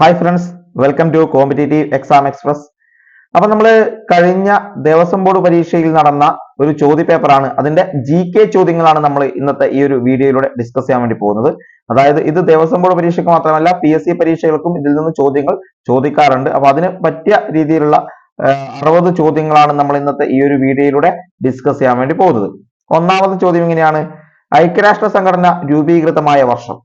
Hi friends welcome to competitive exam express അപ്പൊ നമ്മൾ കഴിഞ്ഞ ദേവസ്വം ബോർഡ് പരീക്ഷയിൽ നടന്ന ഒരു ചോദ്യപേപ്പറാണ്. അതിന്റെ ജി കെ ചോദ്യങ്ങളാണ് നമ്മൾ ഇന്നത്തെ ഈ ഒരു വീഡിയോയിലൂടെ ഡിസ്കസ് ചെയ്യാൻ വേണ്ടി പോകുന്നത്. അതായത് ഇത് ദേവസ്വം ബോർഡ് പരീക്ഷയ്ക്ക് മാത്രമല്ല പി എസ് സി പരീക്ഷകൾക്കും ഇതിൽ നിന്ന് ചോദ്യങ്ങൾ ചോദിക്കാറുണ്ട്. അപ്പൊ അതിന് പറ്റിയ രീതിയിലുള്ള അറുപത് ചോദ്യങ്ങളാണ് നമ്മൾ ഇന്നത്തെ ഈ ഒരു വീഡിയോയിലൂടെ ഡിസ്കസ് ചെയ്യാൻ വേണ്ടി പോകുന്നത്. ഒന്നാമത്തെ ചോദ്യം ഇങ്ങനെയാണ്. ഐക്യരാഷ്ട്ര സംഘടന രൂപീകൃതമായ വർഷം.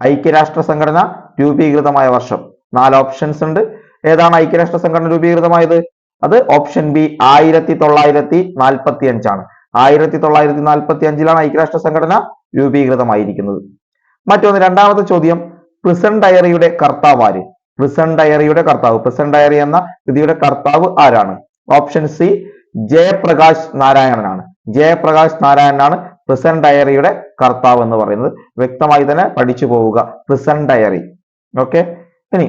ഐക്യരാഷ്ട്ര സംഘടന രൂപീകൃതമായ വർഷം. നാല് ഓപ്ഷൻസ് ഉണ്ട്. ഏതാണ് ഐക്യരാഷ്ട്ര സംഘടന രൂപീകൃതമായത്? അത് ഓപ്ഷൻ ബി ആയിരത്തി തൊള്ളായിരത്തി നാൽപ്പത്തി അഞ്ചാണ് ആയിരത്തി തൊള്ളായിരത്തി നാൽപ്പത്തി അഞ്ചിലാണ് ഐക്യരാഷ്ട്ര സംഘടന രൂപീകൃതമായിരിക്കുന്നത്. മറ്റൊന്ന് രണ്ടാമത്തെ ചോദ്യം. പ്രിസൺ ഡയറിയുടെ കർത്താവ് ആര്? പ്രിസൺ ഡയറിയുടെ കർത്താവ്. പ്രിസൺ ഡയറി എന്ന കൃതിയുടെ കർത്താവ് ആരാണ്? ഓപ്ഷൻ സി ജയപ്രകാശ് നാരായണനാണ്. ജയപ്രകാശ് നാരായണനാണ് പ്രിസൺ ഡയറിയുടെ കർത്താവ് എന്ന് പറയുന്നത്. വ്യക്തമായി തന്നെ പഠിച്ചു പോവുക. പ്രിസൺ ഡയറി ഓക്കെ ഇനി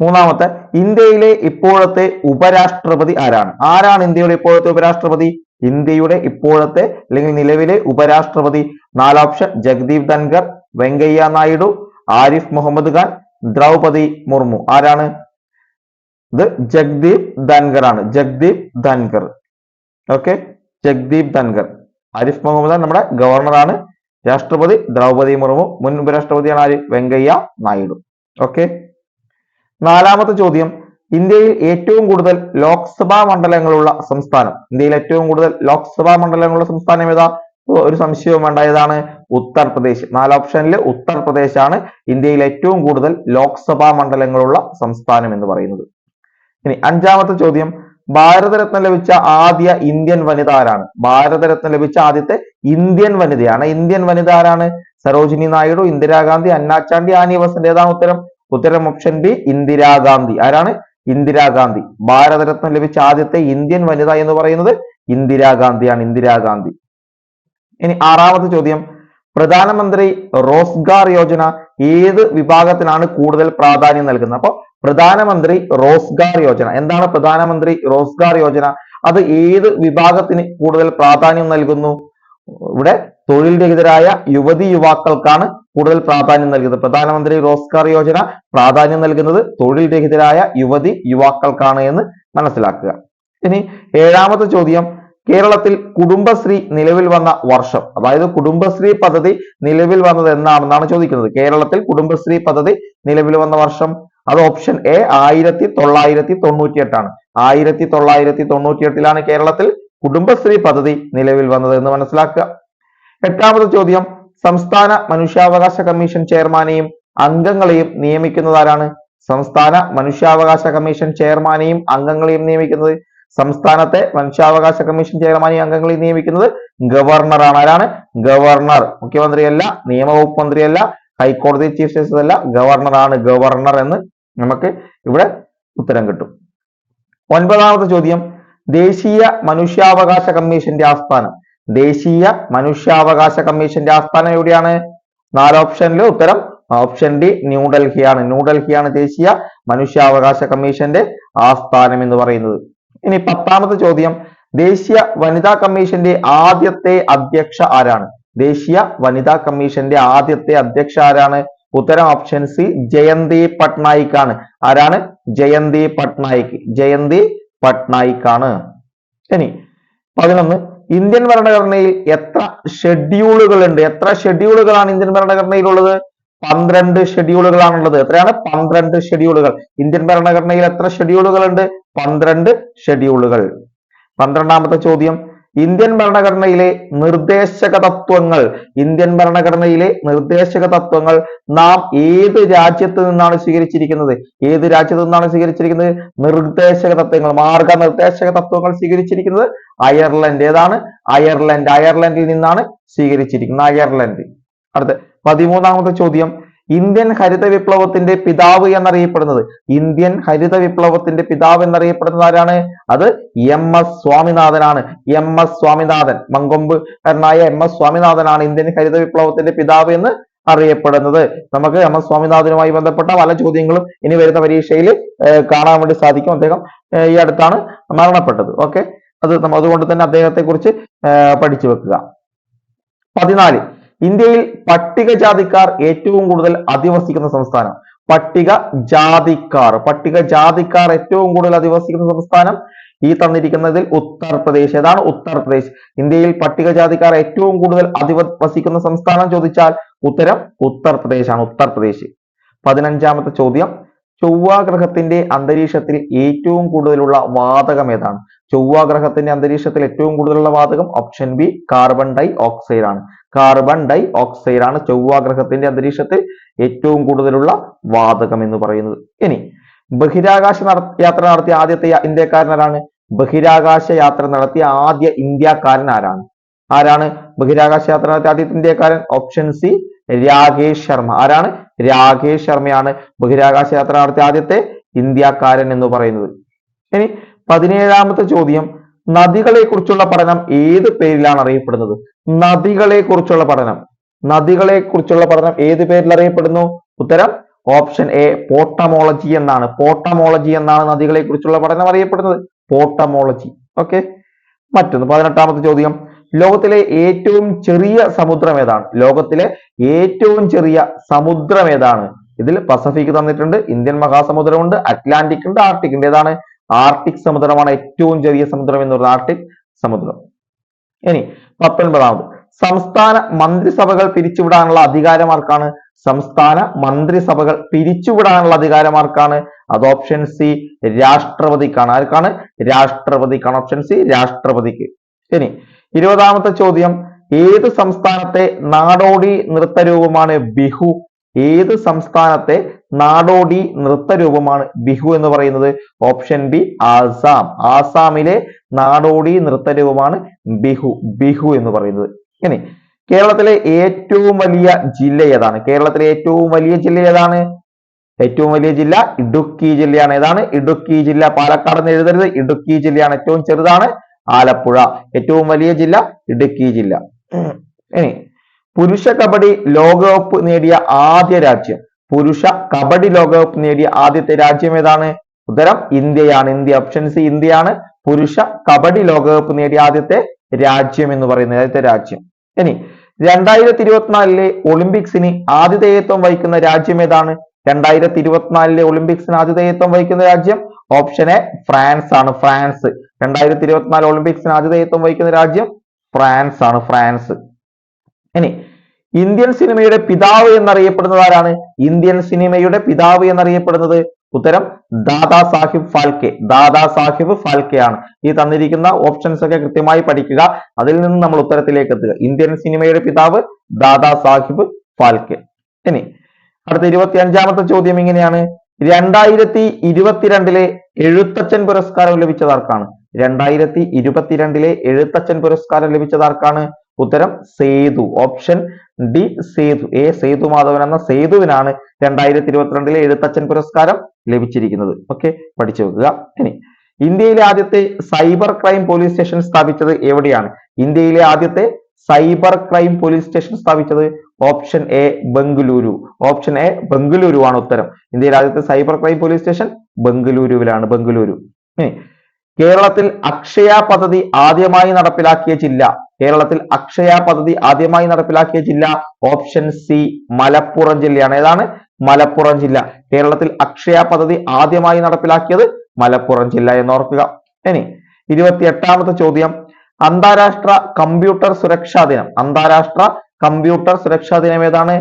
മൂന്നാമത്തെ ഇന്ത്യയിലെ ഇപ്പോഴത്തെ ഉപരാഷ്ട്രപതി ആരാണ്? ആരാണ് ഇന്ത്യയുടെ ഇപ്പോഴത്തെ ഉപരാഷ്ട്രപതി? ഇന്ത്യയുടെ ഇപ്പോഴത്തെ അല്ലെങ്കിൽ നിലവിലെ ഉപരാഷ്ട്രപതി. നാല് ഓപ്ഷൻ ജഗദീപ് ധൻഖർ വെങ്കയ്യ നായിഡു ആരിഫ് മുഹമ്മദ് ഖാൻ ദ്രൗപതി മുർമു. ആരാണ്? ഇത് ജഗ്ദീപ് ധൻഖർ ആണ്. ജഗ്ദീപ് ധൻഖർ. ഓക്കെ ജഗ്ദീപ് ധൻഖർ. ആരിഫ് മുഹമ്മദ് ഖാൻ നമ്മുടെ ഗവർണറാണ്. രാഷ്ട്രപതി ദ്രൗപതി മുർമു മുൻ ഉപരാഷ്ട്രപതിയാണ് ആര്? വെങ്കയ്യ നായിഡു. ഓക്കെ നാലാമത്തെ ചോദ്യം. ഇന്ത്യയിൽ ഏറ്റവും കൂടുതൽ ലോക്സഭാ മണ്ഡലങ്ങളുള്ള സംസ്ഥാനം. ഇന്ത്യയിൽ ഏറ്റവും കൂടുതൽ ലോക്സഭാ മണ്ഡലങ്ങളുള്ള സംസ്ഥാനം ഏതാ? ഒരു സംശയവും വേണ്ട. ഏതാണ്? ഉത്തർപ്രദേശ്. നാല് ഓപ്ഷനിൽ ഉത്തർപ്രദേശ് ആണ് ഇന്ത്യയിൽ ഏറ്റവും കൂടുതൽ ലോക്സഭാ മണ്ഡലങ്ങളുള്ള സംസ്ഥാനം എന്ന് പറയുന്നത്. ഇനി അഞ്ചാമത്തെ ചോദ്യം. ഭാരതരത്നം ലഭിച്ച ആദ്യ ഇന്ത്യൻ വനിത ആരാണ്? ഭാരതരത്നം ലഭിച്ച ആദ്യത്തെ ഇന്ത്യൻ വനിതയാണ് ഇന്ത്യൻ വനിത ആരാണ്? Sarojini Naidu Indira Gandhi Anna Chandy Annie Besant. ഏതാണ് ഉത്തരം? ഉത്തരം ഓപ്ഷൻ ബി ഇന്ദിരാഗാന്ധി ആരാണ്? ഇന്ദിരാഗാന്ധി ഭാരതരത്നം ലഭിച്ച ആദ്യത്തെ ഇന്ത്യൻ വനിത എന്ന് പറയുന്നത് ഇന്ദിരാഗാന്ധിയാണ് ഇന്ദിരാഗാന്ധി ഇനി ആറാമത്തെ ചോദ്യം. പ്രധാനമന്ത്രി റോസ്ഗാർ യോജന ഏത് വിഭാഗത്തിനാണ് കൂടുതൽ പ്രാധാന്യം നൽകുന്നത്? അപ്പോൾ പ്രധാനമന്ത്രി റോസ്ഗാർ യോജന. എന്താണ് പ്രധാനമന്ത്രി റോസ്ഗാർ യോജന? അത് ഏത് വിഭാഗത്തിന് കൂടുതൽ പ്രാധാന്യം നൽകുന്നു? ഇവിടെ തൊഴിൽ രഹിതരായ യുവതി യുവാക്കൾക്കാണ് കൂടുതൽ പ്രാധാന്യം നൽകുന്നത്. പ്രധാനമന്ത്രി റോസ്കാർ യോജന പ്രാധാന്യം നൽകുന്നത് തൊഴിൽ രഹിതരായ യുവതി യുവാക്കൾക്കാണ് എന്ന് മനസ്സിലാക്കുക. ഇനി ഏഴാമത്തെ ചോദ്യം. കേരളത്തിൽ കുടുംബശ്രീ നിലവിൽ വന്ന വർഷം അതായത് കുടുംബശ്രീ പദ്ധതി നിലവിൽ വന്നത് എന്നാണെന്നാണ് ചോദിക്കുന്നത്. കേരളത്തിൽ കുടുംബശ്രീ പദ്ധതി നിലവിൽ വന്ന വർഷം അത് ഓപ്ഷൻ എ ആയിരത്തി തൊള്ളായിരത്തി തൊണ്ണൂറ്റി എട്ടാണ് ആയിരത്തി തൊള്ളായിരത്തി തൊണ്ണൂറ്റി എട്ടിലാണ് കേരളത്തിൽ കുടുംബശ്രീ പദ്ധതി നിലവിൽ വന്നത് എന്ന് മനസ്സിലാക്കുക. എട്ടാമത് ചോദ്യം സംസ്ഥാന മനുഷ്യാവകാശ കമ്മീഷൻ ചെയർമാനെയും അംഗങ്ങളെയും നിയമിക്കുന്നത് ആരാണ്? സംസ്ഥാന മനുഷ്യാവകാശ കമ്മീഷൻ ചെയർമാനെയും അംഗങ്ങളെയും നിയമിക്കുന്നത്. സംസ്ഥാനത്തെ മനുഷ്യാവകാശ കമ്മീഷൻ ചെയർമാനെയും അംഗങ്ങളെയും നിയമിക്കുന്നത് ഗവർണറാണ്. ആരാണ്? ഗവർണർ. മുഖ്യമന്ത്രിയല്ല നിയമവകുപ്പ് മന്ത്രിയല്ല ഹൈക്കോടതി ചീഫ് ജസ്റ്റിസ് അല്ല ഗവർണറാണ്. ഗവർണർ എന്ന് നമുക്ക് ഇവിടെ ഉത്തരം കിട്ടും. ഒൻപതാമത്തെ ചോദ്യം ദേശീയ മനുഷ്യാവകാശ കമ്മീഷന്റെ ആസ്ഥാനം. ദേശീയ മനുഷ്യാവകാശ കമ്മീഷന്റെ ആസ്ഥാനം എവിടെയാണ്? നാല് ഓപ്ഷനിൽ ഉത്തരം ഓപ്ഷൻ ഡി ന്യൂഡൽഹിയാണ്. ന്യൂഡൽഹിയാണ് ദേശീയ മനുഷ്യാവകാശ കമ്മീഷന്റെ ആസ്ഥാനം എന്ന് പറയുന്നത്. ഇനി പത്താമത്തെ ചോദ്യം. ദേശീയ വനിതാ കമ്മീഷന്റെ ആദ്യത്തെ അധ്യക്ഷ ആരാണ്? ദേശീയ വനിതാ കമ്മീഷന്റെ ആദ്യത്തെ അധ്യക്ഷ ആരാണ്? ഉത്തരം ഓപ്ഷൻ സി ജയന്തി പട്നായിക് ആണ് ആരാണ്? ജയന്തി പട്നായിക്. ജയന്തി പട്നായിക് ആണ് ഇനി പതിനൊന്ന് ഇന്ത്യൻ ഭരണഘടനയിൽ എത്ര ഷെഡ്യൂളുകൾ ഉണ്ട് എത്ര ഷെഡ്യൂളുകളാണ് ഇന്ത്യൻ ഭരണഘടനയിലുള്ളത്? പന്ത്രണ്ട് ഷെഡ്യൂളുകളാണുള്ളത്. എത്രയാണ്? പന്ത്രണ്ട് ഷെഡ്യൂളുകൾ. ഇന്ത്യൻ ഭരണഘടനയിൽ എത്ര ഷെഡ്യൂളുകൾ ഉണ്ട് പന്ത്രണ്ട് ഷെഡ്യൂളുകൾ. പന്ത്രണ്ടാമത്തെ ചോദ്യം ഇന്ത്യൻ ഭരണഘടനയിലെ നിർദ്ദേശക തത്വങ്ങൾ ഇന്ത്യൻ ഭരണഘടനയിലെ നിർദ്ദേശക തത്വങ്ങൾ നാം ഏത് രാജ്യത്ത് നിന്നാണ് സ്വീകരിച്ചിരിക്കുന്നത്? ഏത് രാജ്യത്ത് നിന്നാണ് സ്വീകരിച്ചിരിക്കുന്നത്? നിർദ്ദേശക തത്വങ്ങൾ മാർഗനിർദ്ദേശക തത്വങ്ങൾ സ്വീകരിച്ചിരിക്കുന്നത് അയർലൻഡ്. ഏതാണ്? അയർലൻഡ്. അയർലൻഡിൽ നിന്നാണ് സ്വീകരിച്ചിരിക്കുന്നത്. അയർലൻഡ്. അടുത്ത പതിമൂന്നാമത്തെ ചോദ്യം. ഇന്ത്യൻ ഹരിത വിപ്ലവത്തിന്റെ പിതാവ് എന്നറിയപ്പെടുന്നത്. ഇന്ത്യൻ ഹരിത വിപ്ലവത്തിന്റെ പിതാവ് എന്നറിയപ്പെടുന്നത് ആരാണ്? അത് എം എസ് സ്വാമിനാഥനാണ്. എം എസ് സ്വാമിനാഥൻ മങ്കൊമ്പുകാരനായ എം എസ് സ്വാമിനാഥനാണ് ഇന്ത്യൻ ഹരിത വിപ്ലവത്തിന്റെ പിതാവ് എന്ന് അറിയപ്പെടുന്നത്. നമുക്ക് എം എസ് സ്വാമിനാഥനുമായി ബന്ധപ്പെട്ട പല ചോദ്യങ്ങളും ഇനി വരുന്ന പരീക്ഷയിൽ കാണാൻ വേണ്ടി സാധിക്കും. അദ്ദേഹം ഈ അടുത്താണ് മരണപ്പെട്ടത്. ഓക്കെ? അത് അതുകൊണ്ട് തന്നെ അദ്ദേഹത്തെ കുറിച്ച് പഠിച്ചു വെക്കുക. പതിനാല്. ഇന്ത്യയിൽ പട്ടികജാതിക്കാർ ഏറ്റവും കൂടുതൽ അധിവസിക്കുന്ന സംസ്ഥാനം പട്ടിക ജാതിക്കാർ പട്ടിക ജാതിക്കാർ ഏറ്റവും കൂടുതൽ അധിവസിക്കുന്ന സംസ്ഥാനം ഈ തന്നിരിക്കുന്നതിൽ ഉത്തർപ്രദേശ്. ഏതാണ് ഉത്തർപ്രദേശ്? ഇന്ത്യയിൽ പട്ടികജാതിക്കാർ ഏറ്റവും കൂടുതൽ അധിവസിക്കുന്ന സംസ്ഥാനം ചോദിച്ചാൽ ഉത്തരം ഉത്തർപ്രദേശ് ആണ് ഉത്തർപ്രദേശ്. പതിനഞ്ചാമത്തെ ചോദ്യം. ചൊവ്വ ഗ്രഹത്തിന്റെ അന്തരീക്ഷത്തിൽ ഏറ്റവും കൂടുതലുള്ള വാതകം ഏതാണ്? ചൊവ്വാഗ്രഹത്തിന്റെ അന്തരീക്ഷത്തിൽ ഏറ്റവും കൂടുതലുള്ള വാതകം option B carbon dioxide ആണ്. കാർബൺ ഡൈ ഓക്സൈഡ് ആണ് ചൊവ്വാഗ്രഹത്തിന്റെ അന്തരീക്ഷത്തിൽ ഏറ്റവും കൂടുതലുള്ള വാതകം എന്ന് പറയുന്നത്. ഇനി ബഹിരാകാശ യാത്ര നടത്തിയ ആദ്യത്തെ ഇന്ത്യക്കാരൻ ആരാണ്? ബഹിരാകാശ യാത്ര നടത്തിയ ആദ്യ ഇന്ത്യക്കാരൻ ആരാണ്? ആരാണ്? ബഹിരാകാശ യാത്ര നടത്തിയ ആദ്യത്തെ ഇന്ത്യക്കാരൻ ഓപ്ഷൻ സി രാകേഷ് ശർമ്മ. ആരാണ്? രാകേഷ് ശർമ്മയാണ് ബഹിരാകാശ യാത്ര നടത്തിയ ആദ്യത്തെ ഇന്ത്യക്കാരൻ എന്ന് പറയുന്നത്. ഇനി പതിനേഴാമത്തെ ചോദ്യം നദികളെ കുറിച്ചുള്ള പഠനം ഏത് പേരിലാണ് അറിയപ്പെടുന്നത്? നദികളെ കുറിച്ചുള്ള പഠനം. നദികളെ കുറിച്ചുള്ള പഠനം ഏത് പേരിൽ അറിയപ്പെടുന്നു? ഉത്തരം ഓപ്ഷൻ എ പോട്ടമോളജി എന്നാണ്. പോട്ടമോളജി എന്നാണ് നദികളെ കുറിച്ചുള്ള പഠനം അറിയപ്പെടുന്നത്. പോട്ടമോളജി. ഓക്കെ? മറ്റൊന്ന് പതിനെട്ടാമത്തെ ചോദ്യം. ലോകത്തിലെ ഏറ്റവും ചെറിയ സമുദ്രം ഏതാണ്? ലോകത്തിലെ ഏറ്റവും ചെറിയ സമുദ്രം ഏതാണ്? ഇതിൽ പസഫിക് തന്നിട്ടുണ്ട് ഇന്ത്യൻ മഹാസമുദ്രമുണ്ട് അറ്റ്ലാന്റിക് ഉണ്ട് ആർട്ടിക് ഉണ്ട്. ഏതാണ്? ആർട്ടിക് സമുദ്രമാണ് ഏറ്റവും ചെറിയ സമുദ്രം എന്ന് പറയുന്നത് ആർട്ടിക് സമുദ്രം. ഇനി പത്തൊൻപതാമത്. സംസ്ഥാന മന്ത്രിസഭകൾ പിരിച്ചുവിടാനുള്ള അധികാരം ആർക്കാണ്? സംസ്ഥാന മന്ത്രിസഭകൾ പിരിച്ചുവിടാനുള്ള അധികാരം ആർക്കാണ്? അത് ഓപ്ഷൻ സി രാഷ്ട്രപതിക്കാണ്. ആർക്കാണ്? രാഷ്ട്രപതിക്കാണ് ഓപ്ഷൻ സി രാഷ്ട്രപതിക്ക്. ഇനി ഇരുപതാമത്തെ ചോദ്യം ഏത് സംസ്ഥാനത്തെ നാടോടി നൃത്തരൂപമാണ് ബിഹു? ഏത് സംസ്ഥാനത്തെ നാടോടി നൃത്തരൂപമാണ് ബിഹു എന്ന് പറയുന്നത്? Option B Assam. ആസാമിലെ നാടോടി നൃത്തരൂപമാണ് ബിഹു. ബിഹു എന്ന് പറയുന്നത്. ഇനി കേരളത്തിലെ ഏറ്റവും വലിയ ജില്ല ഏതാണ്? കേരളത്തിലെ ഏറ്റവും വലിയ ജില്ല ഏതാണ്? ഏറ്റവും വലിയ ജില്ല ഇടുക്കി ജില്ലയാണ്. ഏതാണ്? ഇടുക്കി ജില്ല. പാലക്കാട് എന്ന് എഴുതരുത്. ഇടുക്കി ജില്ലയാണ് ഏറ്റവും ചെറുതാണ്. ആലപ്പുഴ. ഏറ്റവും വലിയ ജില്ല ഇടുക്കി ജില്ല. ഇനി പുരുഷ കബഡി ലോകകപ്പ് നേടിയ ആദ്യ രാജ്യം. പുരുഷ കബഡി ലോകകപ്പ് നേടിയ ആദ്യത്തെ രാജ്യം ഏതാണ്? ഉത്തരം ഇന്ത്യയാണ്. ഇന്ത്യ ഓപ്ഷൻ സി ഇന്ത്യയാണ്. പുരുഷ കബഡി ലോകകപ്പ് നേടിയ ആദ്യത്തെ രാജ്യം എന്ന് പറയുന്നത് ആദ്യത്തെ രാജ്യം. ഇനി രണ്ടായിരത്തി ഇരുപത്തിനാലിലെ ഒളിമ്പിക്സിന് ആതിഥേയത്വം വഹിക്കുന്ന രാജ്യം ഏതാണ്? രണ്ടായിരത്തി ഇരുപത്തിനാലിലെ ഒളിമ്പിക്സിന് ആതിഥേയത്വം വഹിക്കുന്ന രാജ്യം ഓപ്ഷൻ എ ഫ്രാൻസ് ആണ് ഫ്രാൻസ്. രണ്ടായിരത്തി ഇരുപത്തിനാല് ഒളിമ്പിക്സിന് ആതിഥേയത്വം വഹിക്കുന്ന രാജ്യം ഫ്രാൻസ് ആണ് ഫ്രാൻസ്. ഇനി ഇന്ത്യൻ സിനിമയുടെ പിതാവ് എന്നറിയപ്പെടുന്നത് ആരാണ്? ഇന്ത്യൻ സിനിമയുടെ പിതാവ് എന്നറിയപ്പെടുന്നത് ഉത്തരം ദാദാ സാഹിബ് ഫാൽക്കെ ദാദാ സാഹിബ് ഫാൽക്കെ ആണ് ഈ തന്നിരിക്കുന്ന ഓപ്ഷൻസ് ഒക്കെ കൃത്യമായി പഠിക്കുക. അതിൽ നിന്ന് നമ്മൾ ഉത്തരത്തിലേക്ക് എത്തുക. ഇന്ത്യൻ സിനിമയുടെ പിതാവ് ദാദാ സാഹിബ് ഫാൽക്കെ. ഇനി അടുത്ത ഇരുപത്തി അഞ്ചാമത്തെ ചോദ്യം ഇങ്ങനെയാണ്. രണ്ടായിരത്തി ഇരുപത്തിരണ്ടിലെ എഴുത്തച്ഛൻ പുരസ്കാരം ലഭിച്ചത് ആർക്കാണ്? രണ്ടായിരത്തി ഇരുപത്തിരണ്ടിലെ എഴുത്തച്ഛൻ പുരസ്കാരം ലഭിച്ചത് ആർക്കാണ് ഉത്തരം? Sethu. Option D Sethu. A Sethu Madhavan എന്ന സേതുവിനാണ് രണ്ടായിരത്തി ഇരുപത്തിരണ്ടിലെ എഴുത്തച്ഛൻ പുരസ്കാരം ലഭിച്ചിരിക്കുന്നത്. ഓക്കെ പഠിച്ചു വെക്കുക ഇനി ഇന്ത്യയിലെ ആദ്യത്തെ സൈബർ ക്രൈം പോലീസ് സ്റ്റേഷൻ സ്ഥാപിച്ചത് എവിടെയാണ്? ഇന്ത്യയിലെ ആദ്യത്തെ സൈബർ ക്രൈം പോലീസ് സ്റ്റേഷൻ സ്ഥാപിച്ചത് option A Bengaluru. Option A Bengaluru ആണ് ഉത്തരം. ഇന്ത്യയിലെ ആദ്യത്തെ സൈബർ ക്രൈം പോലീസ് സ്റ്റേഷൻ ബംഗളൂരുവിലാണ്. ബംഗളൂരു. കേരളത്തിൽ അക്ഷയ പദ്ധതി ആദ്യമായി നടപ്പിലാക്കിയ ജില്ല. കേരളത്തിൽ അക്ഷയ പദ്ധതി ആദ്യമായി നടപ്പിലാക്കിയ ജില്ല ഓപ്ഷൻ സി മലപ്പുറം ജില്ലയാണ്. ഏതാണ്? മലപ്പുറം ജില്ല. കേരളത്തിൽ അക്ഷയ പദ്ധതി ആദ്യമായി നടപ്പിലാക്കിയത് മലപ്പുറം ജില്ല എന്ന് ഓർക്കുക ഇനി ഇരുപത്തി എട്ടാമത്തെ ചോദ്യം. അന്താരാഷ്ട്ര കമ്പ്യൂട്ടർ സുരക്ഷാ ദിനം. അന്താരാഷ്ട്ര കമ്പ്യൂട്ടർ സുരക്ഷാ ദിനം ഏതാണ്?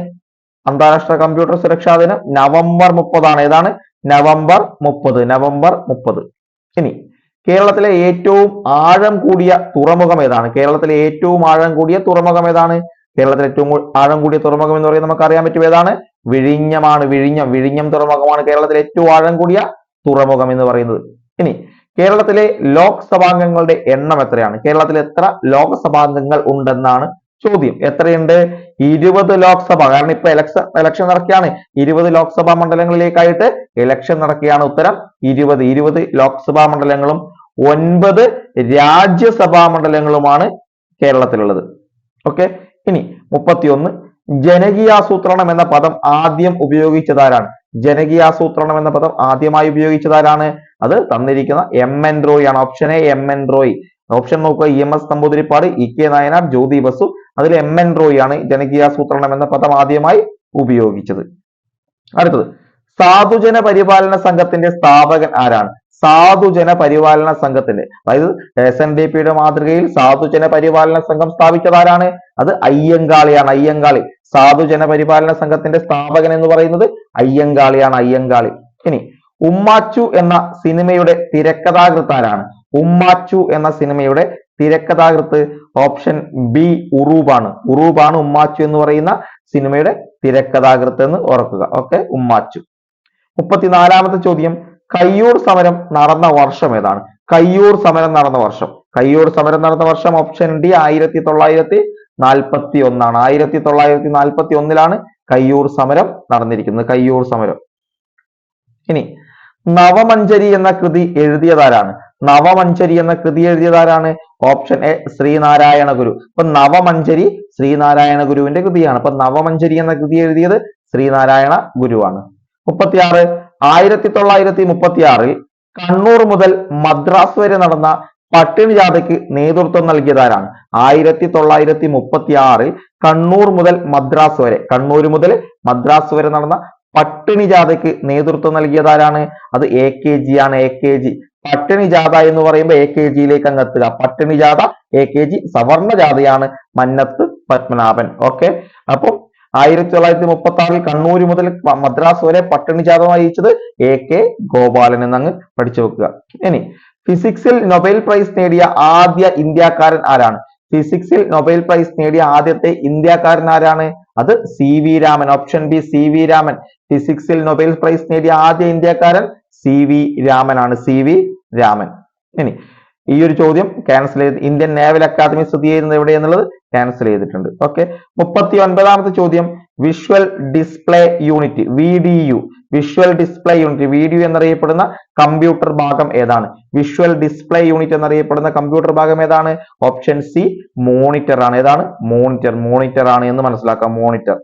അന്താരാഷ്ട്ര കമ്പ്യൂട്ടർ സുരക്ഷാ ദിനം നവംബർ മുപ്പതാണ്. ഏതാണ്? നവംബർ മുപ്പത്. നവംബർ മുപ്പത്. ഇനി കേരളത്തിലെ ഏറ്റവും ആഴം കൂടിയ തുറമുഖം ഏതാണ്? കേരളത്തിലെ ഏറ്റവും ആഴം കൂടിയ തുറമുഖം ഏതാണ്? കേരളത്തിലെ ഏറ്റവും ആഴം കൂടിയ തുറമുഖം എന്ന് പറയുന്നത് നമുക്ക് അറിയാൻ പറ്റും ഏതാണ്? വിഴിഞ്ഞമാണ് വിഴിഞ്ഞം. വിഴിഞ്ഞം തുറമുഖമാണ് കേരളത്തിലെ ഏറ്റവും ആഴം കൂടിയ തുറമുഖം എന്ന് പറയുന്നത്. ഇനി കേരളത്തിലെ ലോക്സഭാംഗങ്ങളുടെ എണ്ണം എത്രയാണ്? കേരളത്തിൽ എത്ര ലോക്സഭാംഗങ്ങൾ ഉണ്ടെന്നാണ് ചോദ്യം. എത്രയുണ്ട്? ഇരുപത് ലോക്സഭ. കാരണം ഇപ്പൊ ഇലക്ഷൻ ഇലക്ഷൻ നടക്കുകയാണ്. ഇരുപത് ലോക്സഭാ മണ്ഡലങ്ങളിലേക്കായിട്ട് ഇലക്ഷൻ നടക്കുകയാണ് ഉത്തരം. ഇരുപത് ഇരുപത് ലോക്സഭാ മണ്ഡലങ്ങളും ഒൻപത് രാജ്യസഭാ മണ്ഡലങ്ങളുമാണ് കേരളത്തിലുള്ളത്. ഓക്കെ? ഇനി മുപ്പത്തിയൊന്ന് ജനകീയാസൂത്രണം എന്ന പദം ആദ്യം ഉപയോഗിച്ചതാരാണ്? ജനകീയാസൂത്രണം എന്ന പദം ആദ്യമായി ഉപയോഗിച്ചതാരാണ്? അത് തന്നിരിക്കുന്ന എം എൻ റോയ് ആണ്. Option A M N Roy option നോക്കുക. E M S Namboodiripad E K Nayanar Jyoti Basu. അതിൽ എം എൻ റോയ് ആണ് ജനകീയാസൂത്രണം എന്ന പദം ആദ്യമായി ഉപയോഗിച്ചത്. അടുത്തത്. സാധുജന പരിപാലന സംഘത്തിന്റെ സ്ഥാപകൻ ആരാണ്? സാധുജന പരിപാലന സംഘത്തിന്റെ അതായത് എസ് എൻ ഡി പിയുടെ മാതൃകയിൽ സാധുജന പരിപാലന സംഘം സ്ഥാപിച്ചത് ആരാണ് അത് അയ്യങ്കാളിയാണ് അയ്യങ്കാളി. സാധുജന പരിപാലന സംഘത്തിന്റെ സ്ഥാപകൻ എന്ന് പറയുന്നത് അയ്യങ്കാളിയാണ് അയ്യങ്കാളി. ഇനി ഉമ്മാച്ചു എന്ന സിനിമയുടെ തിരക്കഥാകൃത്ത് ആരാണ് ഉമ്മാച്ചു എന്ന സിനിമയുടെ തിരക്കഥാകൃത്ത് ഓപ്ഷൻ ബി ഉറൂബാണ്. ഉറൂബാണ് ഉമ്മാച്ചു എന്ന് പറയുന്ന സിനിമയുടെ തിരക്കഥാകൃത്ത് എന്ന് ഓർക്കുക. ഓക്കെ ഉമ്മാച്ചു. മുപ്പത്തിനാലാമത്തെ ചോദ്യം. കയ്യൂർ സമരം നടന്ന വർഷം ഏതാണ്? കയ്യൂർ സമരം നടന്ന വർഷം. കയ്യൂർ സമരം നടന്ന വർഷം ഓപ്ഷൻ ഡി ആയിരത്തി തൊള്ളായിരത്തി നാൽപ്പത്തി ഒന്നാണ് ആയിരത്തി തൊള്ളായിരത്തി നാൽപ്പത്തി ഒന്നിലാണ് കയ്യൂർ സമരം നടന്നിരിക്കുന്നത്. കയ്യൂർ സമരം. ഇനി നവമഞ്ചരി എന്ന കൃതി എഴുതിയതാരാണ്? നവമഞ്ചരി എന്ന കൃതി എഴുതിയതാരാണ്? ഓപ്ഷൻ എ ശ്രീനാരായണ ഗുരു അപ്പൊ നവമഞ്ചരി ശ്രീനാരായണ ഗുരുവിന്റെ കൃതിയാണ്. അപ്പൊ നവമഞ്ചരി എന്ന കൃതി എഴുതിയത് ശ്രീനാരായണ ഗുരുവാണ്. മുപ്പത്തിയാറ് ആയിരത്തി തൊള്ളായിരത്തി മുപ്പത്തി ആറിൽ കണ്ണൂർ മുതൽ മദ്രാസ് വരെ നടന്ന പട്ടിണി ജാഥയ്ക്ക് നേതൃത്വം നൽകിയതാരാണ്. ആയിരത്തി തൊള്ളായിരത്തി മുപ്പത്തി ആറിൽ കണ്ണൂർ മുതൽ മദ്രാസ് വരെ കണ്ണൂർ മുതൽ മദ്രാസ് വരെ നടന്ന പട്ടിണി ജാഥയ്ക്ക് നേതൃത്വം നൽകിയതാരാണ്? അത് എ കെ ജി ആണ്. എ കെ ജി പട്ടിണി ജാഥ എന്ന് പറയുമ്പോൾ എ കെ ജിയിലേക്ക് അങ്ങ് എത്തുക. പട്ടിണി ജാഥ എ കെ ജി സവർണ ജാഥയാണ് മന്നത്ത് പത്മനാഭൻ. ഓക്കെ? അപ്പം ആയിരത്തി തൊള്ളായിരത്തി മുപ്പത്തി ആറിൽ കണ്ണൂർ മുതൽ മദ്രാസ് വരെ പട്ടിണി ജാഥ നയിച്ചത് എ കെ ഗോപാലൻ എന്നങ്ങ് പഠിച്ചു വെക്കുക ഇനി ഫിസിക്സിൽ നൊബേൽ പ്രൈസ് നേടിയ ആദ്യ ഇന്ത്യക്കാരൻ ആരാണ്? ഫിസിക്സിൽ നൊബേൽ പ്രൈസ് നേടിയ ആദ്യത്തെ ഇന്ത്യക്കാരൻ ആരാണ്? അത് C V Raman. Option B C V Raman. ഫിസിക്സിൽ Nobel prize നേടിയ ആദ്യ ഇന്ത്യക്കാരൻ സി വി രാമൻ ആണ് സി വി രാമൻ. ഇനി ഈ ഒരു ചോദ്യം ക്യാൻസൽ ചെയ്ത് ഇന്ത്യൻ നേവൽ അക്കാദമി സ്ഥിതി ചെയ്യുന്നത് എവിടെയെന്നുള്ളത് ക്യാൻസൽ ചെയ്തിട്ടുണ്ട്. ഓക്കെ മുപ്പത്തി ഒൻപതാമത്തെ ചോദ്യം. Visual display unit V D U visual display unit V D U എന്നറിയപ്പെടുന്ന കമ്പ്യൂട്ടർ ഭാഗം ഏതാണ്? വിഷ്വൽ ഡിസ്പ്ലേ യൂണിറ്റ് എന്നറിയപ്പെടുന്ന കമ്പ്യൂട്ടർ ഭാഗം ഏതാണ്? ഓപ്ഷൻ സി മോണിറ്റർ ആണ്. ഏതാണ്? മോണിറ്റർ മോണിറ്റർ ആണ് എന്ന് മനസ്സിലാക്കാം മോണിറ്റർ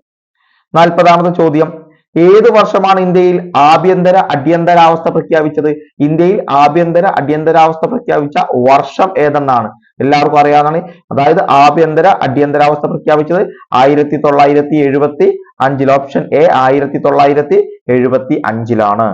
നാൽപ്പതാമത്തെ ചോദ്യം. ഏത് വർഷമാണ് ഇന്ത്യയിൽ ആഭ്യന്തര അടിയന്തരാവസ്ഥ പ്രഖ്യാപിച്ചത്? ഇന്ത്യയിൽ ആഭ്യന്തര അടിയന്തരാവസ്ഥ പ്രഖ്യാപിച്ച വർഷം ഏതെന്നാണ്? എല്ലാവർക്കും അറിയാവുന്നതാണ്. അതായത് ആഭ്യന്തര അടിയന്തരാവസ്ഥ പ്രഖ്യാപിച്ചത് ആയിരത്തി തൊള്ളായിരത്തി എഴുപത്തി അഞ്ചിൽ ഓപ്ഷൻ എ ആയിരത്തി തൊള്ളായിരത്തി എഴുപത്തി അഞ്ചിലാണ്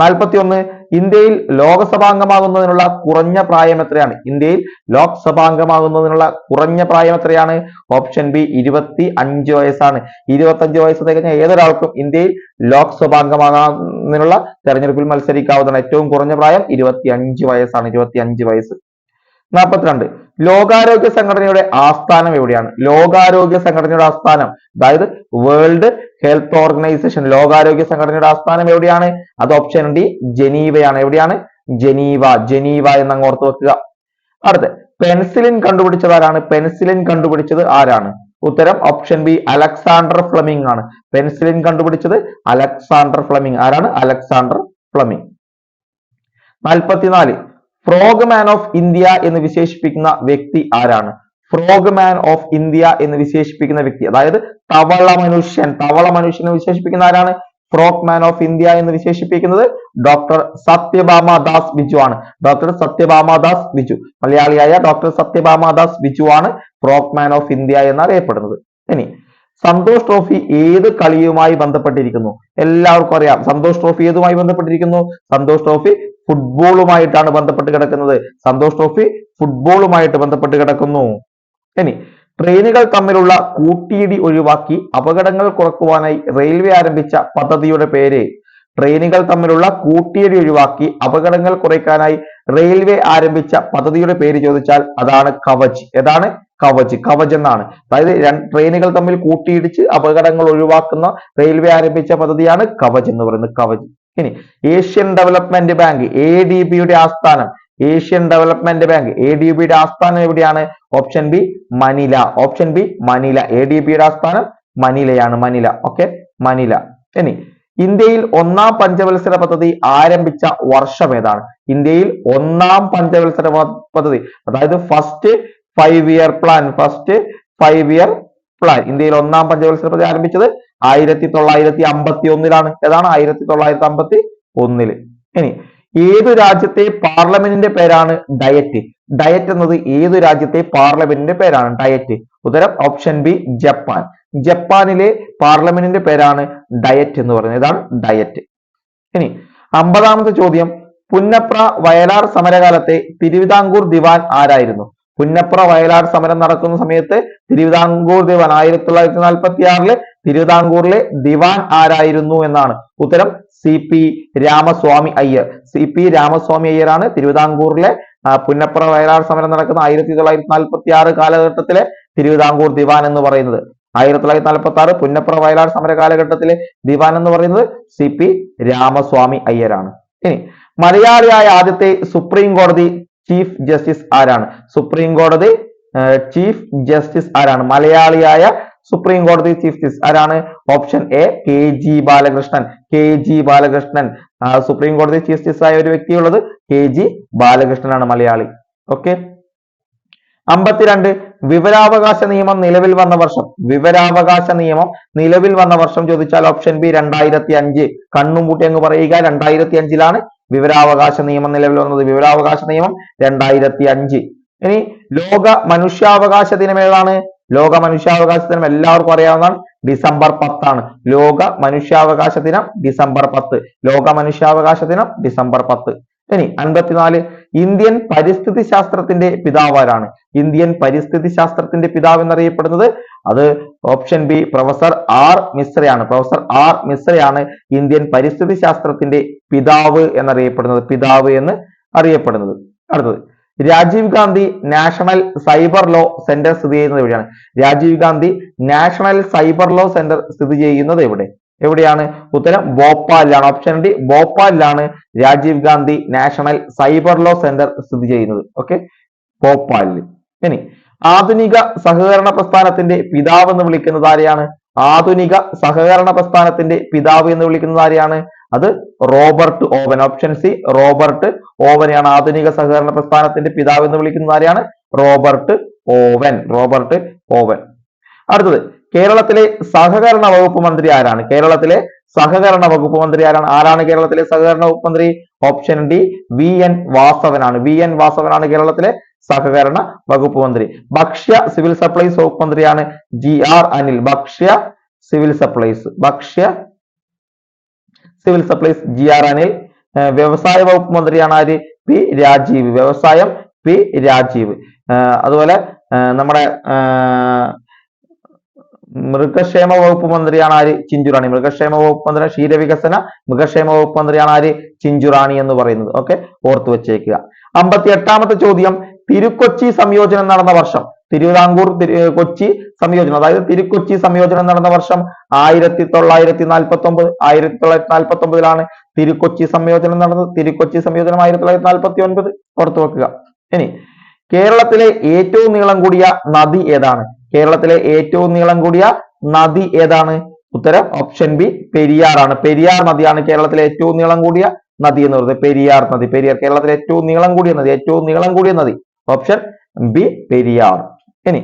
നാൽപ്പത്തി ഒന്ന് ഇന്ത്യയിൽ ലോകസഭാംഗമാകുന്നതിനുള്ള കുറഞ്ഞ പ്രായം എത്രയാണ്? ഇന്ത്യയിൽ ലോക്സഭാംഗമാകുന്നതിനുള്ള കുറഞ്ഞ പ്രായം എത്രയാണ്? ഓപ്ഷൻ ബി ഇരുപത്തി അഞ്ച് വയസ്സാണ്. ഇരുപത്തി അഞ്ച് വയസ്സ് തികഞ്ഞ ഏതൊരാൾക്കും ഇന്ത്യയിൽ ലോക്സഭാംഗമാകുന്നതിനുള്ള തെരഞ്ഞെടുപ്പിൽ മത്സരിക്കാവുന്നതാണ്. ഏറ്റവും കുറഞ്ഞ പ്രായം ഇരുപത്തി അഞ്ച് വയസ്സാണ്. ഇരുപത്തി അഞ്ച് വയസ്സ്. നാൽപ്പത്തിരണ്ട് ലോകാരോഗ്യ സംഘടനയുടെ ആസ്ഥാനം എവിടെയാണ്? ലോകാരോഗ്യ സംഘടനയുടെ ആസ്ഥാനം. അതായത് വേൾഡ് ഹെൽത്ത് ഓർഗനൈസേഷൻ ലോകാരോഗ്യ സംഘടനയുടെ ആസ്ഥാനം എവിടെയാണ്? അത് ഓപ്ഷൻ ഡി ജനീവയാണ്. എവിടെയാണ്? ജനീവ. ജനീവ എന്നങ്ങ് ഓർത്ത് വെക്കുക. അടുത്ത് പെൻസിലിൻ കണ്ടുപിടിച്ചത് ആരാണ് പെൻസിലിൻ കണ്ടുപിടിച്ചത് ആരാണ്? ഉത്തരം ഓപ്ഷൻ ബി അലക്സാണ്ടർ ഫ്ലമിംഗ് ആണ്. പെൻസിലിൻ കണ്ടുപിടിച്ചത് അലക്സാണ്ടർ ഫ്ലമിംഗ്. ആരാണ്? Alexander Fleming. നാൽപ്പത്തിനാല് ഫ്രോഗ് മാൻ ഓഫ് ഇന്ത്യ എന്ന് വിശേഷിപ്പിക്കുന്ന വ്യക്തി ആരാണ്? ഫ്രോഗ് മാൻ ഓഫ് ഇന്ത്യ എന്ന് വിശേഷിപ്പിക്കുന്ന വ്യക്തി. അതായത് തവള മനുഷ്യൻ. തവള മനുഷ്യനെ വിശേഷിപ്പിക്കുന്ന ആരാണ്? ഫ്രോഗ് മാൻ ഓഫ് ഇന്ത്യ എന്ന് വിശേഷിപ്പിക്കുന്നത് ഡോക്ടർ സത്യഭാമ ദാസ് ബിജു ആണ്. ഡോക്ടർ സത്യഭാമ ദാസ് ബിജു. മലയാളിയായ ഡോക്ടർ സത്യഭാമ ദാസ് ബിജു ആണ് ഫ്രോഗ് മാൻ ഓഫ് ഇന്ത്യ എന്നറിയപ്പെടുന്നത്. ഇനി സന്തോഷ് ട്രോഫി ഏത് കളിയുമായി ബന്ധപ്പെട്ടിരിക്കുന്നു? എല്ലാവർക്കും അറിയാം. സന്തോഷ് ട്രോഫി ഏതുമായി ബന്ധപ്പെട്ടിരിക്കുന്നു? സന്തോഷ് ട്രോഫി ഫുട്ബോളുമായിട്ടാണ് ബന്ധപ്പെട്ട് കിടക്കുന്നത്. സന്തോഷ് ട്രോഫി ഫുട്ബോളുമായിട്ട് ബന്ധപ്പെട്ട് കിടക്കുന്നു. ഇനി ട്രെയിനുകൾ തമ്മിലുള്ള കൂട്ടിയിടി ഒഴിവാക്കി അപകടങ്ങൾ കുറക്കുവാനായി റെയിൽവേ ആരംഭിച്ച പദ്ധതിയുടെ പേര്. ട്രെയിനുകൾ തമ്മിലുള്ള കൂട്ടിയിടി ഒഴിവാക്കി അപകടങ്ങൾ കുറയ്ക്കാനായി റെയിൽവേ ആരംഭിച്ച പദ്ധതിയുടെ പേര് ചോദിച്ചാൽ അതാണ് കവച്. ഏതാണ്? കവച്. കവച് എന്നാണ്. അതായത് ട്രെയിനുകൾ തമ്മിൽ കൂട്ടിയിടിച്ച് അപകടങ്ങൾ ഒഴിവാക്കുന്ന റെയിൽവേ ആരംഭിച്ച പദ്ധതിയാണ് കവച് എന്ന് പറയുന്നത്. കവച്. ഇനി Asian development bank A D ബിയുടെ ആസ്ഥാനം. Asian development bank A D ബിയുടെ ആസ്ഥാനം എവിടെയാണ്? Option B Manila option B Manila A D ബിയുടെ ആസ്ഥാനം മനിലയാണ്. മനില. Okay Manila. ഇനി ഇന്ത്യയിൽ ഒന്നാം പഞ്ചവത്സര പദ്ധതി ആരംഭിച്ച വർഷം ഏതാണ്? ഇന്ത്യയിൽ ഒന്നാം പഞ്ചവത്സര പദ്ധതി അതായത് first five year plan first five year plan ഇന്ത്യയിൽ ഒന്നാം പഞ്ചവത്സര പദ്ധതി ആരംഭിച്ചത് ആയിരത്തി തൊള്ളായിരത്തി അമ്പത്തി ഒന്നിലാണ് ഏതാണ്? ആയിരത്തി തൊള്ളായിരത്തി അമ്പത്തി ഒന്നിൽ ഇനി ഏതു രാജ്യത്തെ പാർലമെന്റിന്റെ പേരാണ് ഡയറ്റ്? ഡയറ്റ് എന്നത് ഏതു രാജ്യത്തെ പാർലമെന്റിന്റെ പേരാണ് ഡയറ്റ്? ഉത്തരം ഓപ്ഷൻ ബി ജപ്പാൻ. ജപ്പാനിലെ പാർലമെന്റിന്റെ പേരാണ് ഡയറ്റ് എന്ന് പറയുന്നത്. ഇതാണ് ഡയറ്റ്. ഇനി അമ്പതാമത്തെ ചോദ്യം. പുന്നപ്ര വയലാർ സമരകാലത്തെ തിരുവിതാംകൂർ ദിവാൻ ആരായിരുന്നു? പുന്നപ്ര വയലാർ സമരം നടക്കുന്ന സമയത്ത് തിരുവിതാംകൂർ ദിവാൻ ആയിരത്തി തൊള്ളായിരത്തി നാൽപ്പത്തി ആറിൽ തിരുവിതാംകൂറിലെ ദിവാൻ ആരായിരുന്നു എന്നാണ് ഉത്തരം C P Ramaswamy Iyer. C P Ramaswamy അയ്യരാണ് തിരുവിതാംകൂറിലെ പുന്നപ്ര വയലാർ സമരം നടക്കുന്ന ആയിരത്തി തൊള്ളായിരത്തി നാൽപ്പത്തി ആറ് കാലഘട്ടത്തിലെ തിരുവിതാംകൂർ ദിവാൻ എന്ന് പറയുന്നത്. ആയിരത്തി തൊള്ളായിരത്തി നാൽപ്പത്തി ആറ് പുന്നപ്ര വയലാർ സമര കാലഘട്ടത്തിലെ ദിവാൻ എന്ന് പറയുന്നത് സി പി രാമസ്വാമി അയ്യരാണ്. ഇനി മലയാളിയായ ആദ്യത്തെ സുപ്രീം കോടതി ചീഫ് ജസ്റ്റിസ് ആരാണ്? സുപ്രീം കോടതി ചീഫ് ജസ്റ്റിസ് ആരാണ്? മലയാളിയായ സുപ്രീം കോടതി ചീഫ് ജസ്റ്റിസ് ആരാണ്? Option A K G Balakrishnan. K G Balakrishnan supreme കോടതി ചീഫ് ജസ്റ്റിസ് ആയ ഒരു വ്യക്തിയുള്ളത് കെ ജി ബാലകൃഷ്ണനാണ് മലയാളി. ഓക്കെ? അമ്പത്തിരണ്ട് വിവരാവകാശ നിയമം നിലവിൽ വന്ന വർഷം. വിവരാവകാശ നിയമം നിലവിൽ വന്ന വർഷം ചോദിച്ചാൽ ഓപ്ഷൻ ബി രണ്ടായിരത്തി അഞ്ച് കണ്ണും കൂട്ടി അങ്ങ് പറയുക രണ്ടായിരത്തി അഞ്ചിലാണ് വിവരാവകാശ നിയമം നിലവിൽ വന്നത്. വിവരാവകാശ നിയമം രണ്ടായിരത്തി അഞ്ച് ഇനി ലോക മനുഷ്യാവകാശ ദിനം ഏതാണ്? ലോക മനുഷ്യാവകാശ ദിനം എല്ലാവർക്കും അറിയാവുന്നതാണ്. ഡിസംബർ പത്താണ്. ലോക മനുഷ്യാവകാശ ദിനം ഡിസംബർ പത്ത്. ലോക മനുഷ്യാവകാശ ദിനം ഡിസംബർ പത്ത്. ഇനി അൻപത്തിനാല് ഇന്ത്യൻ പരിസ്ഥിതി ശാസ്ത്രത്തിന്റെ പിതാവാരാണ്. ഇന്ത്യൻ പരിസ്ഥിതി ശാസ്ത്രത്തിന്റെ പിതാവ് എന്നറിയപ്പെടുന്നത് അത് ഓപ്ഷൻ ബി പ്രൊഫസർ ആർ മിശ്രയാണ്. പ്രൊഫസർ ആർ മിശ്രയാണ് ഇന്ത്യൻ പരിസ്ഥിതി ശാസ്ത്രത്തിന്റെ പിതാവ് എന്നറിയപ്പെടുന്നത്. പിതാവ് എന്ന് അറിയപ്പെടുന്നത്. അടുത്തത് Rajiv Gandhi national cyber law centre സ്ഥിതി ചെയ്യുന്നത് എവിടെയാണ്? Rajiv Gandhi national cyber law centre സ്ഥിതി ചെയ്യുന്നത് എവിടെ? എവിടെയാണ്? ഉത്തരം ഭോപ്പാലിലാണ്. Option D ഭോപ്പാലിലാണ് Rajiv Gandhi national cyber law centre സ്ഥിതി ചെയ്യുന്നത്. ഓക്കെ ഭോപ്പാലിൽ. ഇനി ആധുനിക സഹകരണ പ്രസ്ഥാനത്തിന്റെ പിതാവ് എന്ന് വിളിക്കുന്നത് ആരെയാണ്? ആധുനിക സഹകരണ പ്രസ്ഥാനത്തിന്റെ പിതാവ് എന്ന് വിളിക്കുന്നത് ആരെയാണ്? അത് Robert Owen. Option C Robert ഓവനെയാണ് ആധുനിക സഹകരണ പ്രസ്ഥാനത്തിന്റെ പിതാവ് എന്ന് വിളിക്കുന്നത് ആരെയാണ്? Robert Owen. Robert Owen. അടുത്തത് കേരളത്തിലെ സഹകരണ വകുപ്പ് മന്ത്രി ആരാണ്? കേരളത്തിലെ സഹകരണ വകുപ്പ് മന്ത്രി ആരാണ്? ആരാണ് കേരളത്തിലെ സഹകരണ വകുപ്പ് മന്ത്രി? ഓപ്ഷൻ ഡി വി എൻ വാസവനാണ്. വി എൻ വാസവനാണ് കേരളത്തിലെ സഹകരണ വകുപ്പ് മന്ത്രി. ഭക്ഷ്യ സിവിൽ സപ്ലൈസ് വകുപ്പ് മന്ത്രിയാണ് ജി ആർ അനിൽ. ഭക്ഷ്യ സിവിൽ സപ്ലൈസ്. ഭക്ഷ്യ civil supplies G R Anil. വ്യവസായ വകുപ്പ് മന്ത്രിയാണ് ആര്? പി രാജീവ്. വ്യവസായം പി രാജീവ്. അതുപോലെ നമ്മുടെ മൃഗക്ഷേമ വകുപ്പ് മന്ത്രിയാണ് ആര്? ചിഞ്ചുറാണി. മൃഗക്ഷേമ വകുപ്പ് മന്ത്രി ക്ഷീരവികസന മൃഗക്ഷേമ വകുപ്പ് മന്ത്രിയാണ് ആര്? ചിഞ്ചുറാണി എന്ന് പറയുന്നത്. ഓക്കെ? ഓർത്തു വെച്ചേക്കുക. അമ്പത്തി എട്ടാമത്തെ ചോദ്യം. തിരുക്കൊച്ചി സംയോജനം നടന്ന വർഷം. തിരുവിതാംകൂർ തിരു- കൊച്ചി സംയോജനം. അതായത് തിരുക്കൊച്ചി സംയോജനം നടന്ന വർഷം ആയിരത്തി തൊള്ളായിരത്തി നാൽപ്പത്തി ഒമ്പത് ആയിരത്തി തൊള്ളായിരത്തി നാൽപ്പത്തി ഒമ്പതിലാണ് തിരുക്കൊച്ചി സംയോജനം നടന്നത്. തിരുക്കൊച്ചി സംയോജനം ആയിരത്തി തൊള്ളായിരത്തി നാൽപ്പത്തി ഒൻപത് ഓർത്തു വെക്കുക. ഇനി കേരളത്തിലെ ഏറ്റവും നീളം കൂടിയ നദി ഏതാണ്? കേരളത്തിലെ ഏറ്റവും നീളം കൂടിയ നദി ഏതാണ്? ഉത്തരം ഓപ്ഷൻ ബി പെരിയാറാണ് പെരിയാർ നദിയാണ് കേരളത്തിലെ ഏറ്റവും നീളം കൂടിയ നദി എന്ന് പറയുന്നത്. പെരിയാർ നദി. പെരിയാർ കേരളത്തിലെ ഏറ്റവും നീളം കൂടിയ നദി. ഏറ്റവും നീളം കൂടിയ നദി. Option B Periyar. ഇനി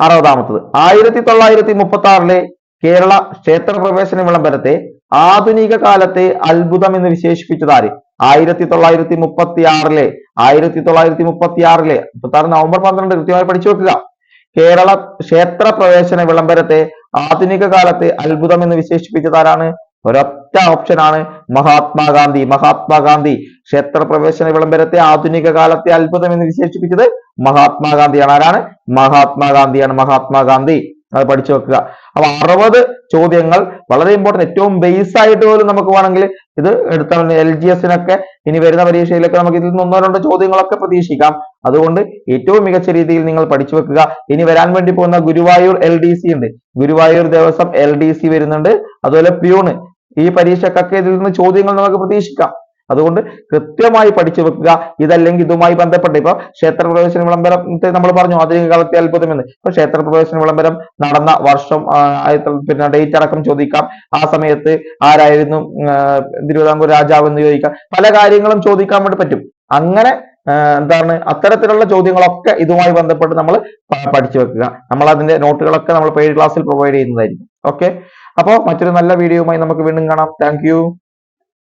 അറുപതാമത്തത്. ആയിരത്തി തൊള്ളായിരത്തി മുപ്പത്തി ആറിലെ കേരള ക്ഷേത്ര പ്രവേശന വിളംബരത്തെ ആധുനിക കാലത്തെ അത്ഭുതം എന്ന് വിശേഷിപ്പിച്ചത് ആര്? ആയിരത്തി തൊള്ളായിരത്തി മുപ്പത്തി ആറിലെ ആയിരത്തി തൊള്ളായിരത്തി മുപ്പത്തി ആറിലെ മുപ്പത്തി ആറ് നവംബർ പന്ത്രണ്ട് കൃത്യമായി പഠിച്ചു വെക്കുക. കേരള ക്ഷേത്ര പ്രവേശന വിളംബരത്തെ ആധുനിക കാലത്തെ അത്ഭുതം എന്ന് വിശേഷിപ്പിച്ചത് ആരാണ് ഒരൊറ്റ ഓപ്ഷൻ ആണ് മഹാത്മാഗാന്ധി. മഹാത്മാഗാന്ധി ക്ഷേത്ര പ്രവേശന വിളംബരത്തെ ആധുനിക കാലത്തെ അത്ഭുതം എന്ന് വിശേഷിപ്പിച്ചത് മഹാത്മാഗാന്ധിയാണ്. ആരാണ്? മഹാത്മാഗാന്ധിയാണ് മഹാത്മാഗാന്ധി. അത് പഠിച്ചു വെക്കുക. അപ്പൊ അറുപത് ചോദ്യങ്ങൾ വളരെ ഇമ്പോർട്ടന്റ് ഏറ്റവും ബേസ് ആയിട്ട് പോലും നമുക്ക് വേണമെങ്കിൽ ഇത് എടുത്താൽ എൽ ജി എസിനൊക്കെ ഇനി വരുന്ന പരീക്ഷയിലൊക്കെ നമുക്ക് ഇതിൽ നിന്ന് ഒന്നോ രണ്ടോ ചോദ്യങ്ങളൊക്കെ പ്രതീക്ഷിക്കാം. അതുകൊണ്ട് ഏറ്റവും മികച്ച രീതിയിൽ നിങ്ങൾ പഠിച്ചു വെക്കുക. ഇനി വരാൻ വേണ്ടി പോകുന്ന ഗുരുവായൂർ എൽ ഉണ്ട്. ഗുരുവായൂർ ദേവസ്വം എൽ വരുന്നുണ്ട്. അതുപോലെ പ്യൂണ്. ഈ പരീക്ഷക്കൊക്കെ ഇതിൽ നിന്ന് ചോദ്യങ്ങൾ നമുക്ക് പ്രതീക്ഷിക്കാം. അതുകൊണ്ട് കൃത്യമായി പഠിച്ചു വെക്കുക. ഇതല്ലെങ്കിൽ ഇതുമായി ബന്ധപ്പെട്ട് ഇപ്പൊ ക്ഷേത്രപ്രവേശന വിളംബരം നമ്മൾ പറഞ്ഞു ആധുനിക കാലത്തെ അത്ഭുതം എന്ന് ഇപ്പൊ ക്ഷേത്രപ്രവേശന വിളംബരം നടന്ന വർഷം പിന്നെ ഡേറ്റ് അടക്കം ചോദിക്കാം. ആ സമയത്ത് ആരായിരുന്നു തിരുവിതാംകൂർ രാജാവ് എന്ന് ചോദിക്കാം. പല കാര്യങ്ങളും ചോദിക്കാൻ വേണ്ടി പറ്റും. അങ്ങനെ എന്താണ് അത്തരത്തിലുള്ള ചോദ്യങ്ങളൊക്കെ ഇതുമായി ബന്ധപ്പെട്ട് നമ്മൾ പഠിച്ചു വെക്കുക. നമ്മൾ അതിന്റെ നോട്ടുകളൊക്കെ നമ്മൾ പെയ്ഡ് ക്ലാസ്സിൽ പ്രൊവൈഡ് ചെയ്യുന്നതായിരിക്കും. ഓക്കെ അപ്പോൾ മറ്റൊരു നല്ല വീഡിയോയുമായി നമുക്ക് വീണ്ടും കാണാം. താങ്ക്